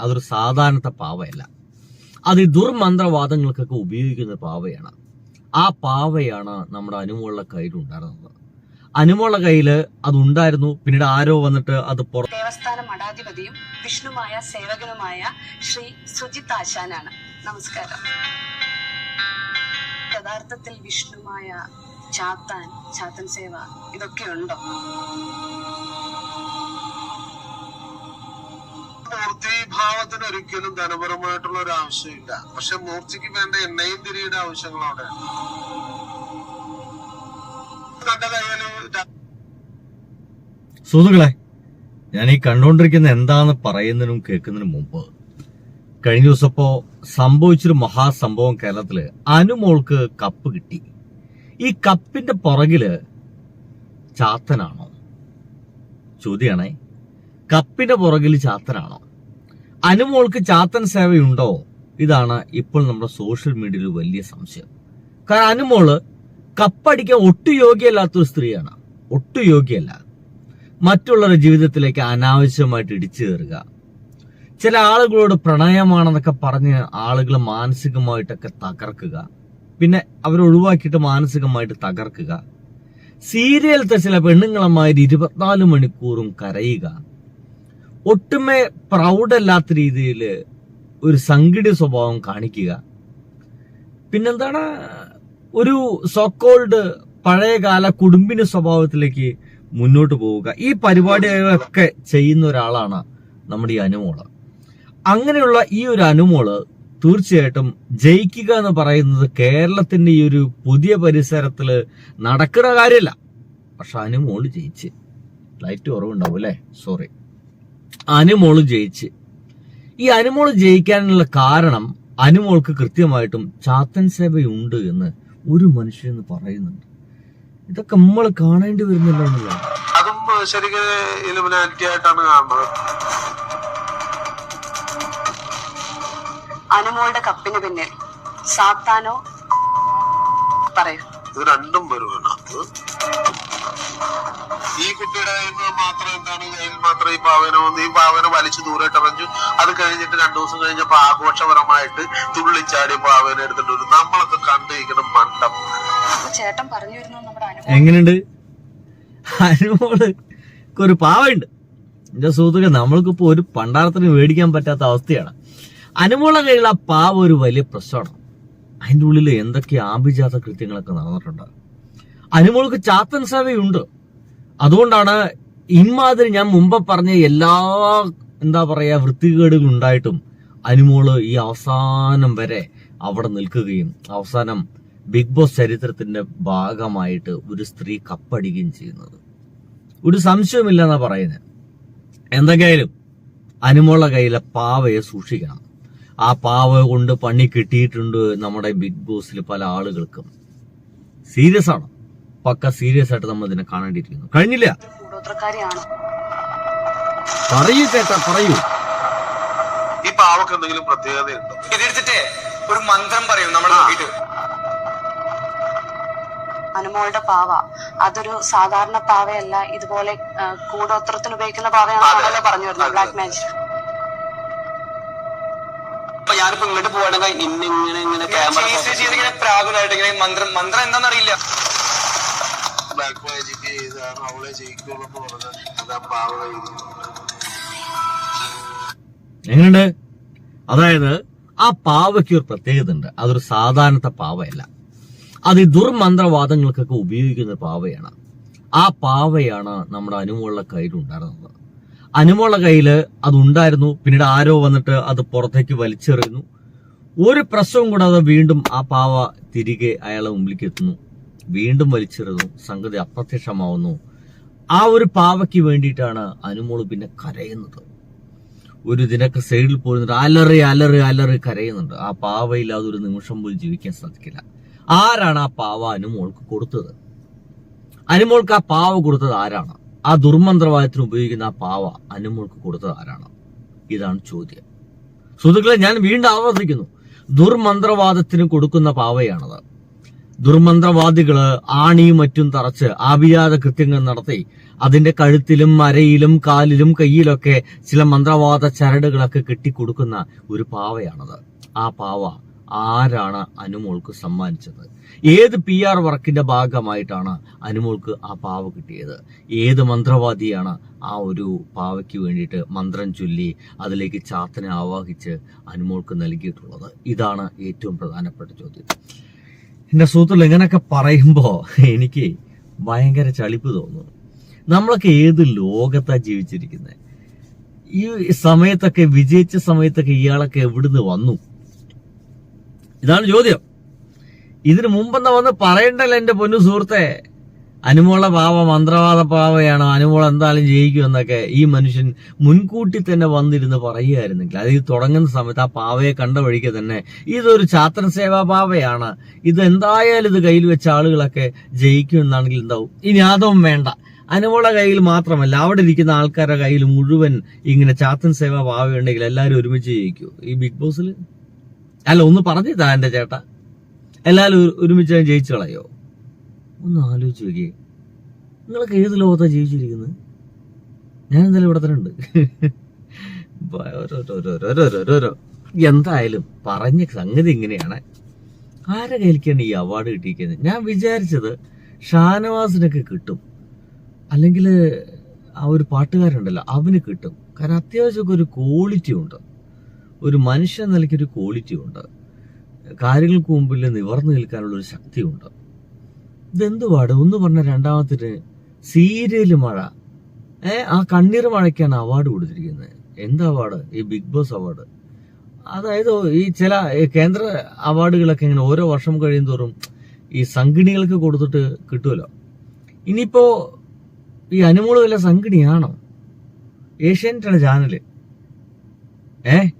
അതൊരു സാധാരണത്തെ പാവയല്ല. അത് ഈ ദുർമന്ത്രവാദങ്ങൾക്കൊക്കെ ഉപയോഗിക്കുന്ന പാവയാണ്. ആ പാവയാണ് നമ്മുടെ അനുമുള്ള കയ്യിലുണ്ടായിരുന്നത് അനുമുള്ള കയ്യിൽ അതുണ്ടായിരുന്നു പിന്നീട് ആരോ വന്നിട്ട് അത് പുറ ദേവസ്ഥാന മഠാധിപതിയും വിഷ്ണുമായ സേവകനുമായ ശ്രീ സുജിത് ആശാനാണ്. നമസ്കാരം. യഥാർത്ഥത്തിൽ വിഷ്ണുമായ ചാത്താൻ ചാത്തൻ സേവ ഇതൊക്കെ ഉണ്ടോ? മൂർത്തിഭാവത്തിന് ഒരിക്കലും ധനപരമായിട്ടുള്ള ഒരു ആവശ്യമില്ല. പക്ഷെ മൂർച്ചയ്ക്ക് വേണ്ട എണ്ണയും തിരിയുടെ ആവശ്യങ്ങൾ അവിടെ സുഹൃത്തുക്കളെ ഞാൻ ഈ കണ്ടുകൊണ്ടിരിക്കുന്ന എന്താന്ന് പറയുന്നതിനും കേൾക്കുന്നതിനും മുമ്പ് കഴിഞ്ഞ ദിവസം ഇപ്പോ സംഭവിച്ചൊരു മഹാസംഭവം കേരളത്തിൽ അനുമോൾക്ക് കപ്പ് കിട്ടി. ഈ കപ്പിന്റെ പുറകിൽ ചാത്തനാണോ? ചോദ്യാണേ കപ്പിന്റെ പുറകിൽ ചാത്തനാണോ? അനുമോൾക്ക് ചാത്തൻ സേവയുണ്ടോ? ഇതാണ് ഇപ്പോൾ നമ്മുടെ സോഷ്യൽ മീഡിയയിൽ വലിയ സംശയം. കാരണം അനുമോൾ കപ്പടിക്കാൻ ഒട്ടും യോഗ്യല്ലാത്തൊരു സ്ത്രീയാണ്. ഒട്ടും യോഗ്യല്ല. മറ്റുള്ളവരുടെ ജീവിതത്തിലേക്ക് അനാവശ്യമായിട്ട് ഇടിച്ചു കയറുക. ചില ആളുകളോട് പ്രണയമാണെന്നൊക്കെ പറഞ്ഞ് ആളുകൾ മാനസികമായിട്ടൊക്കെ തകർക്കുക. പിന്നെ അവരെ ഒഴിവാക്കിയിട്ട് മാനസികമായിട്ട് തകർക്കുക. സീരിയലത്തെ ചില പെണ്ണുങ്ങളമാര് ഇരുപത്തിനാല് മണിക്കൂറും കരയുക. ഒട്ടുമേ പ്രൗഡല്ലാത്ത രീതിയിൽ ഒരു സംഘടിത സ്വഭാവം കാണിക്കുക. പിന്നെന്താണ്? ഒരു സോക്കോൾഡ് പഴയകാല കുടുംബിന് സ്വഭാവത്തിലേക്ക് മുന്നോട്ട് പോവുക. ഈ പരിപാടികളൊക്കെ ചെയ്യുന്ന ഒരാളാണ് നമ്മുടെ ഈ അനുമോൾ. അങ്ങനെയുള്ള ഈ ഒരു അനുമോൾ തീർച്ചയായിട്ടും ജയിക്കുക എന്ന് പറയുന്നത് കേരളത്തിന്റെ ഈ ഒരു പുതിയ പരിസരത്തിൽ നടക്കുന്ന കാര്യമല്ല. പക്ഷെ അനുമോൾ ജയിച്ച്. ലൈറ്റ് കുറവുണ്ടാവും അല്ലേ? സോറി അനുമോൾ ജയിച്ച്. ഈ അനുമോൾ ജയിക്കാനുള്ള കാരണം അനുമോൾക്ക് കൃത്യമായിട്ടും ചാത്തൻ സേവയുണ്ട് എന്ന് ഒരു മനുഷ്യൻ പറയുന്നുണ്ട്. ഇതൊക്കെ നമ്മൾ കാണേണ്ടി വരുന്നില്ല എന്നുള്ളതാണ് അതും ശരിക്കും ഇലുമിനാറ്റി ആയിട്ടാണ് കാണുന്നത്. അനുമോളുടെ കപ്പിന് പിന്നിൽ സാത്താനോ പറയൂ. ഇത് രണ്ടും വരും അതിനകത്ത് ഈ കുട്ടിയുടെ മാത്രം എന്താണ് കയ്യിൽ മാത്രം ഈ പാവന ഈ പാവന വലിച്ചു ദൂരോട്ട് എറിഞ്ഞു അത് കഴിഞ്ഞിട്ട് രണ്ടു ദിവസം കഴിഞ്ഞപ്പോ ആഘോഷപരമായിട്ട് തുള്ളിച്ചാടി പാവന എടുത്തിട്ട് വരും. നമ്മളൊക്കെ കണ്ടിരിക്കണം മണ്ടം. ചേട്ടൻ പറഞ്ഞു വരുന്നത് നമ്മുടെ അനുമോൾ എങ്ങനെയുണ്ട്? അനുമോൾ ഒരു പാവയുണ്ട്. എന്റെ സുഹൃത്തുക്കൾ നമ്മൾക്കിപ്പോ ഒരു പണ്ടാരത്തിന് മേടിക്കാൻ പറ്റാത്ത അവസ്ഥയാണ്. അനുമോളെ കയ്യിലുള്ള ആ പാവ ഒരു വലിയ പ്രശ്നമാണ്. അതിന്റെ ഉള്ളിൽ എന്തൊക്കെ ആഭിജാത കൃത്യങ്ങളൊക്കെ നടന്നിട്ടുണ്ട്. അനുമോൾക്ക് ചാത്തൻ സേവയുണ്ട് അതുകൊണ്ടാണ് ഇമാതിരി ഞാൻ മുമ്പ് പറഞ്ഞ എല്ലാ എന്താ പറയാ വൃത്തികേടുകൾ ഉണ്ടായിട്ടും അനുമോൾ ഈ അവസാനം വരെ അവിടെ നിൽക്കുകയും അവസാനം ബിഗ് ബോസ് ചരിത്രത്തിന്റെ ഭാഗമായിട്ട് ഒരു സ്ത്രീ കപ്പടിക്കുകയും ചെയ്യുന്നത്. ഒരു സംശയമില്ല എന്നാ പറയുന്നത് എന്തൊക്കെയായാലും അനുമോളുടെ കയ്യിലെ പാവയെ സൂക്ഷിക്കണം. ആ പാവ കൊണ്ട് പണി കിട്ടിയിട്ടുണ്ട് നമ്മുടെ ബിഗ് ബോസിൽ പല ആളുകൾക്കും. സീരിയസ് ആണ്. പക്ക സീരിയസ് ആയിട്ട് നമ്മൾ ഇതിനെ കാണേണ്ടിയിരിക്കുന്നു. കഴിഞ്ഞില്ല. പറയൂ ചേട്ടാ പറയൂ. ഈ പാവക്ക് എന്തെങ്കിലും പ്രത്യേകതയുണ്ടോ? ഇതെടുത്തിട്ട് ഒരു മന്ത്രം പറയും നമ്മൾ അനുമോളുടെ പാവ. അതൊരു സാധാരണ പാവയല്ല. ഇതുപോലെ കൂടോത്രത്തിന് ഉപയോഗിക്കുന്ന പാവയാണെന്നാണല്ലോ പറഞ്ഞു വരുന്നത് ബ്ലാക്ക് മാജിക് ഞാനിപ്പോ ഇങ്ങോട്ട് പോവാണെങ്കിൽ ഇന്നിങ്ങനെ ഇങ്ങനെ ക്യാമറ പ്രാകുലായിട്ട് ഇങ്ങനെ മന്ത്രം മന്ത്രം എന്താണെന്നറിയില്ല അവളെ എന്ന് പറഞ്ഞത് എങ്ങനെയുണ്ട്? അതായത് ആ പാവയ്ക്ക് ഒരു പ്രത്യേകത ഉണ്ട് അതൊരു സാധാരണത്തെ പാവയല്ല. അത് ഈ ദുർമന്ത്രവാദങ്ങൾക്കൊക്കെ ഉപയോഗിക്കുന്ന പാവയാണ്. ആ പാവയാണ് നമ്മുടെ അനുമുള്ള കയ്യിലുണ്ടായിരുന്നത് അനുമുള്ള കയ്യിൽ അതുണ്ടായിരുന്നു പിന്നീട് ആരോ വന്നിട്ട് അത് പുറത്തേക്ക് വലിച്ചെറിയുന്നു. ഒരു പ്രശ്നവും കൂടാതെ വീണ്ടും ആ പാവ തിരികെ അയാളെ മുമ്പിലേക്ക് എത്തുന്നു. വീണ്ടും വലിച്ചെറിയുന്നു സംഗതി അപ്രത്യക്ഷമാവുന്നു. ആ ഒരു പാവയ്ക്ക് വേണ്ടിയിട്ടാണ് അനുമോൾ പിന്നെ കരയുന്നത്. ഒരു ദിനൊക്കെ സൈഡിൽ പോയിരുന്നിട്ട് അലറി അലറി അലറി കരയുന്നുണ്ട്. ആ പാവയില്ലാതെ ഒരു നിമിഷം പോലും ജീവിക്കാൻ സാധിക്കില്ല. ആരാണ് ആ പാവ അനുമോൾക്ക് കൊടുത്തത്? അനുമോൾക്ക് ആ പാവ കൊടുത്തത് ആരാണ്? ആ ദുർമന്ത്രവാദത്തിന് ഉപയോഗിക്കുന്ന ആ പാവ അനുമോൾക്ക് കൊടുത്തത് ആരാണ്? ഇതാണ് ചോദ്യം. സുഹൃത്തുക്കളെ ഞാൻ വീണ്ടും ആവർത്തിക്കുന്നു. ദുർമന്ത്രവാദത്തിന് കൊടുക്കുന്ന പാവയാണത്. ദുർമന്ത്രവാദികൾ ആണിയും മറ്റും തറച്ച് ആഭിജാത കൃത്യങ്ങൾ നടത്തി. അതിന്റെ കഴുത്തിലും മരയിലും കാലിലും കയ്യിലൊക്കെ ചില മന്ത്രവാദ ചരടുകളൊക്കെ കെട്ടിക്കൊടുക്കുന്ന ഒരു പാവയാണത്. ആ പാവ ആരാണ് അനുമോൾക്ക് സമ്മാനിച്ചത്? ഏത് പി ആർ വർക്കിന്റെ ഭാഗമായിട്ടാണ് അനുമോൾക്ക് ആ പാവ കിട്ടിയത്? ഏത് മന്ത്രവാദിയാണ് ആ ഒരു പാവയ്ക്ക് വേണ്ടിയിട്ട് മന്ത്രം ചൊല്ലി അതിലേക്ക് ചാത്തനെ ആവാഹിച്ച് അനുമോൾക്ക് നൽകിയിട്ടുള്ളത്? ഇതാണ് ഏറ്റവും പ്രധാനപ്പെട്ട ചോദ്യം. എന്റെ സുഹൃത്തുക്കൾ ഇങ്ങനെയൊക്കെ പറയുമ്പോൾ എനിക്ക് ഭയങ്കര ചളിപ്പ് തോന്നുന്നു. നമ്മളൊക്കെ ഏത് ലോകത്താണ് ജീവിച്ചിരിക്കുന്നത് ഈ സമയത്തൊക്കെ വിജയിച്ച സമയത്തൊക്കെ ഇയാളൊക്കെ എവിടുന്ന് വന്നു? ഇതാണ് ചോദ്യം. ഇതിനു മുമ്പെന്നാ വന്ന് പറയണ്ടല്ലോ എന്റെ പൊന്നു സുഹൃത്തെ? അനുമോള പാവ മന്ത്രവാദ പാവയാണ്? അനുമോൾ എന്തായാലും ജയിക്കും എന്നൊക്കെ ഈ മനുഷ്യൻ മുൻകൂട്ടി തന്നെ വന്നിരുന്ന് പറയുകയായിരുന്നെങ്കിൽ അത് ഈ തുടങ്ങുന്ന സമയത്ത് ആ പാവയെ കണ്ട വഴിക്ക് തന്നെ ഇതൊരു ചാത്തൻ സേവാ പാവയാണ്. ഇത് എന്തായാലും ഇത് കയ്യിൽ വെച്ച ആളുകളൊക്കെ ജയിക്കും എന്നാണെങ്കിൽ എന്താവും? ഇനി അതും വേണ്ട. അനുമോള കയ്യിൽ മാത്രമല്ല അവിടെ ഇരിക്കുന്ന ആൾക്കാരുടെ കയ്യിൽ മുഴുവൻ ഇങ്ങനെ ചാത്തൻ സേവാ പാവയുണ്ടെങ്കിൽ എല്ലാവരും ഒരുമിച്ച് ജയിക്കൂ? ഈ ബിഗ് ബോസിൽ അല്ല ഒന്ന് പറഞ്ഞിട്ടാ എന്റെ ചേട്ടാ? എല്ലാവരും ഒരുമിച്ച് ജയിച്ചു കളയോ? ഒന്ന് ആലോചിച്ച് നോക്കിയേ. നിങ്ങളൊക്കെ ഏത് ലോകത്താണ് ജീവിച്ചിരിക്കുന്നത്? ഞാൻ എന്തായാലും ഇവിടെ തന്നെ ഉണ്ട്. എന്തായാലും പറഞ്ഞ സംഗതി ഇങ്ങനെയാണ്. ആരെ കയ്യിലേക്കാണ് ഈ അവാർഡ് കിട്ടിയിരിക്കുന്നത്? ഞാൻ വിചാരിച്ചത് ഷാനവാസിനൊക്കെ കിട്ടും. അല്ലെങ്കിൽ ആ ഒരു പാട്ടുകാരുണ്ടല്ലോ അവന് കിട്ടും. കാരണം അത്യാവശ്യമൊക്കെ ഒരു ക്വാളിറ്റി ഉണ്ട്. ഒരു മനുഷ്യ നിലയ്ക്ക് ഒരു ക്വാളിറ്റി ഉണ്ട്. കാര്യങ്ങൾക്ക് മുമ്പിൽ നിവർന്നു നിൽക്കാനുള്ള ഒരു ശക്തിയുണ്ട്. ഇതെന്തുവാട് ഒന്ന് പറഞ്ഞ രണ്ടാമത്തേത് സീരിയൽ മഴ. ഏ ആ കണ്ണീർ മഴയ്ക്കാണ് അവാർഡ് കൊടുത്തിരിക്കുന്നത്. എന്ത് അവാർഡ്? ഈ ബിഗ് ബോസ് അവാർഡ്. അതായത് ഈ ചില കേന്ദ്ര അവാർഡുകളൊക്കെ ഇങ്ങനെ ഓരോ വർഷം കഴിയുമോറും ഈ സംഘിണികൾക്ക് കൊടുത്തിട്ട് കിട്ടുമല്ലോ. ഇനിയിപ്പോ ഈ അനുമോൾ വല്ല സംഘിണിയാണോ? ഏഷ്യാനെറ്റാണ് ചാനൽ? ഏ?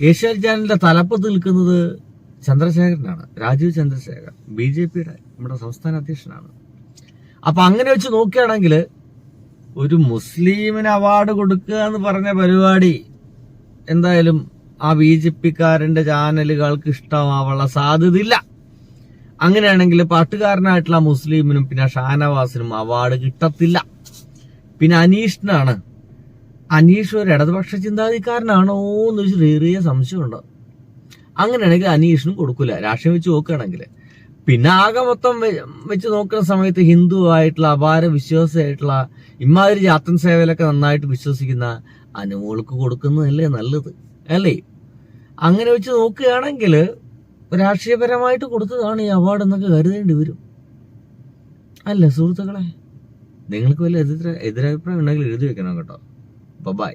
ഏഷ്യാനെറ്റ് ചാനലിന്റെ തലപ്പത്ത് നിൽക്കുന്നത് ചന്ദ്രശേഖരനാണ്. രാജീവ് ചന്ദ്രശേഖർ ബി ജെ പിയുടെ. നമ്മുടെ സംസ്ഥാന അധ്യക്ഷനാണ്. അപ്പൊ അങ്ങനെ വെച്ച് നോക്കുകയാണെങ്കിൽ ഒരു മുസ്ലിമിന് അവാർഡ് കൊടുക്കുക എന്ന് പറഞ്ഞ പരിപാടി എന്തായാലും ആ ബി ജെ പിക്കാരന്റെ ചാനലുകൾക്ക് ഇഷ്ടമാവാനുള്ള സാധ്യതയില്ല. അങ്ങനെയാണെങ്കിൽ പാട്ടുകാരനായിട്ടുള്ള മുസ്ലിമിനും പിന്നെ ഷാനവാസിനും അവാർഡ് കിട്ടത്തില്ല. പിന്നെ അനീഷിനാണ്. അനീഷ് ഒരു ഇടതുപക്ഷ ചിന്താഗതിക്കാരനാണോ എന്ന് വെച്ച് ചെറിയ സംശയമുണ്ട്. അങ്ങനെയാണെങ്കിൽ അനീഷിനും കൊടുക്കില്ല രാഷ്ട്രീയം വെച്ച് നോക്കുകയാണെങ്കിൽ പിന്നെ ആകെ മൊത്തം വെച്ച് നോക്കുന്ന സമയത്ത് ഹിന്ദു ആയിട്ടുള്ള അപാര വിശ്വാസമായിട്ടുള്ള ഇമാതിരി ജാത്തൻ സേവയിലൊക്കെ നന്നായിട്ട് വിശ്വസിക്കുന്ന അനുമോൾക്ക് കൊടുക്കുന്നതല്ലേ നല്ലത് അല്ലേ? അങ്ങനെ വെച്ച് നോക്കുകയാണെങ്കിൽ രാഷ്ട്രീയപരമായിട്ട് കൊടുത്തതാണ് ഈ അവാർഡ് എന്നൊക്കെ കരുതേണ്ടി വരും. അല്ല സുഹൃത്തുക്കളെ നിങ്ങൾക്ക് എതിര എതിരഭിപ്രായം ഉണ്ടെങ്കിൽ എഴുതി വെക്കണം കേട്ടോ. ബൈ